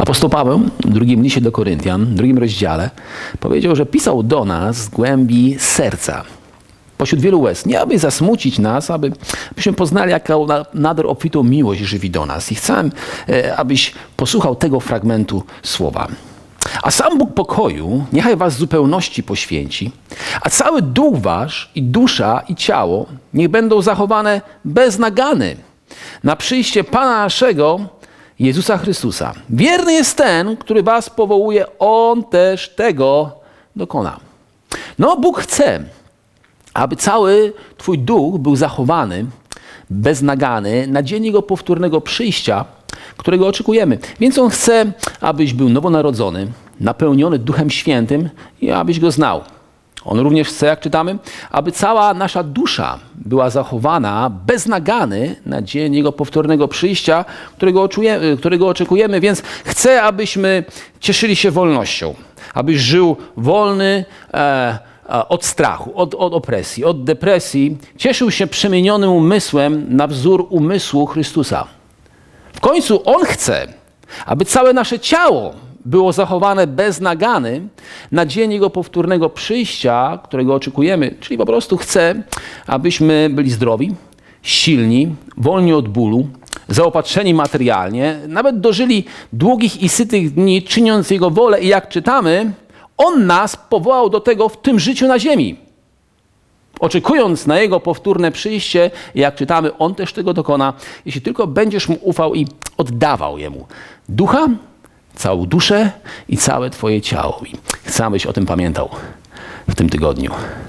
Apostoł Paweł w drugim liście do Koryntian, w drugim rozdziale, powiedział, że pisał do nas z głębi serca. Pośród wielu łez. Nie aby zasmucić nas, aby, abyśmy poznali, jaką na- nader obfitą miłość żywi do nas. I chcę, e, abyś posłuchał tego fragmentu słowa. A sam Bóg pokoju niechaj was w zupełności poświęci, a cały duch wasz i dusza i ciało niech będą zachowane bez nagany na przyjście Pana naszego Jezusa Chrystusa. Wierny jest ten, który was powołuje, on też tego dokona. No, Bóg chce, aby cały Twój duch był zachowany, beznagany na dzień Jego powtórnego przyjścia, którego oczekujemy. Więc On chce, abyś był nowonarodzony, napełniony Duchem Świętym i abyś Go znał. On również chce, jak czytamy, aby cała nasza dusza była zachowana bez nagany na dzień Jego powtórnego przyjścia, którego, oczujemy, którego oczekujemy. Więc chce, abyśmy cieszyli się wolnością, abyś żył wolny, e, e, od strachu, od, od opresji, od depresji, cieszył się przemienionym umysłem na wzór umysłu Chrystusa. W końcu On chce, aby całe nasze ciało było zachowane bez nagany na dzień Jego powtórnego przyjścia, którego oczekujemy. Czyli po prostu chce, abyśmy byli zdrowi, silni, wolni od bólu, zaopatrzeni materialnie, nawet dożyli długich i sytych dni, czyniąc Jego wolę. I jak czytamy, On nas powołał do tego w tym życiu na ziemi. Oczekując na Jego powtórne przyjście, jak czytamy, On też tego dokona, jeśli tylko będziesz Mu ufał i oddawał Jemu ducha, całą duszę i całe Twoje ciało. I chcę, abyś o tym pamiętał w tym tygodniu.